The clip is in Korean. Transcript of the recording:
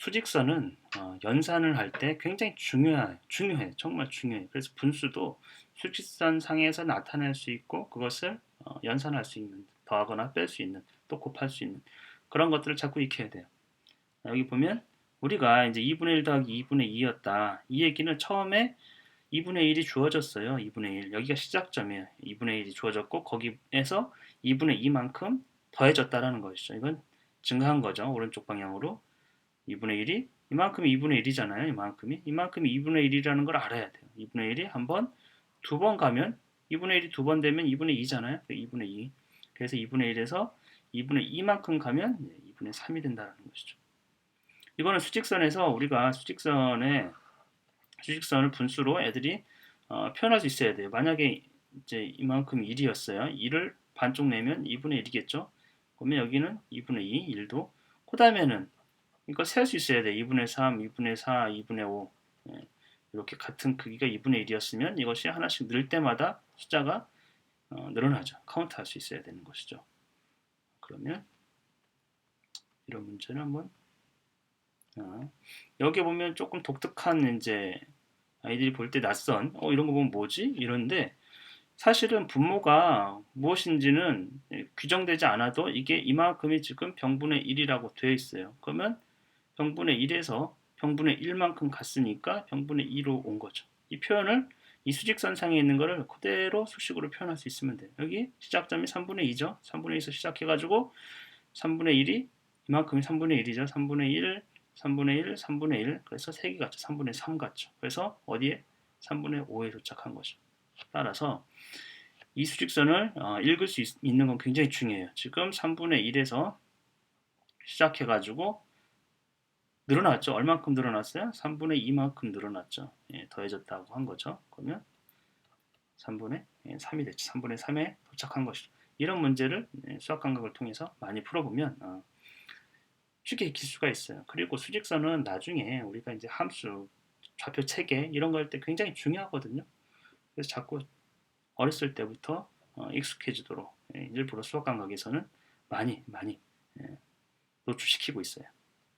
수직선은 어, 연산을 할 때 굉장히 중요해, 중요해, 정말 중요해. 그래서 분수도 수직선 상에서 나타낼 수 있고 그것을 어, 연산할 수 있는, 더하거나 뺄 수 있는, 또 곱할 수 있는 그런 것들을 자꾸 익혀야 돼요. 여기 보면 우리가 이제 2분의 1 더하기 2분의 2였다. 이 얘기는 처음에 2분의 1이 주어졌어요. 2분의 1. 여기가 시작점이에요. 2분의 1이 주어졌고 거기에서 2분의 2만큼 더해졌다라는 것이죠. 이건 증가한 거죠. 오른쪽 방향으로. 2분의 1이 이만큼이 2분의 1이잖아요. 이만큼이 이만큼이 2분의 1이라는 걸 알아야 돼요. 2분의 1이 한 번, 두 번 가면 2분의 1이 두 번 되면 2분의 2잖아요. 2분의 2. 그래서 2분의 1에서 2분의 2만큼 가면 2분의 3이 된다는 것이죠. 이거는 수직선에서 우리가 수직선에 수직선을 분수로 애들이 어, 표현할 수 있어야 돼요. 만약에 이제 이만큼 1이었어요. 1을 반쪽 내면 2분의 1이겠죠. 그러면 여기는 2분의 2, 1도. 그 다음에는 이거 셀수 있어야 돼. 2분의 3, 2분의 4, 2분의 5. 예, 이렇게 같은 크기가 2분의 1이었으면 이것이 하나씩 늘 때마다 숫자가 어, 늘어나죠. 카운트 할 수 있어야 되는 것이죠. 그러면 이런 문제는 한번 어, 여기 보면 조금 독특한 이제 아이들이 볼 때 낯선 어 이런 거 보면 뭐지 이런데 사실은 분모가 무엇인지는 규정되지 않아도 이게 이만큼이 지금 병분의 1이라고 되어 있어요. 그러면 병분의 1에서 병분의 1만큼 갔으니까 병분의 2로 온 거죠. 이 표현을 이 수직선상에 있는 거를 그대로 수식으로 표현할 수 있으면 돼요. 여기 시작점이 3분의 2죠. 3분의 2에서 시작해가지고 3분의 1이 이만큼이 3분의 1이죠. 3분의 1, 3분의 1, 3분의 1. 그래서 3개 같죠. 3분의 3 같죠. 그래서 어디에? 3분의 5에 도착한 거죠. 따라서 이 수직선을 어, 읽을 수 있, 있는 건 굉장히 중요해요. 지금 3분의 1에서 시작해가지고 늘어났죠. 얼만큼 늘어났어요? 3분의 2만큼 늘어났죠. 예, 더해졌다고 한 거죠. 그러면 3분의 3이 됐죠. 3분의 3에 도착한 것이죠. 이런 문제를 예, 수학 감각을 통해서 많이 풀어보면 어, 쉽게 익힐 수가 있어요. 그리고 수직선은 나중에 우리가 이제 함수, 좌표 체계 이런 거 할 때 굉장히 중요하거든요. 그래서 자꾸 어렸을 때부터 어, 익숙해지도록 예, 일부러 수학 감각에서는 많이 많이 예, 노출시키고 있어요.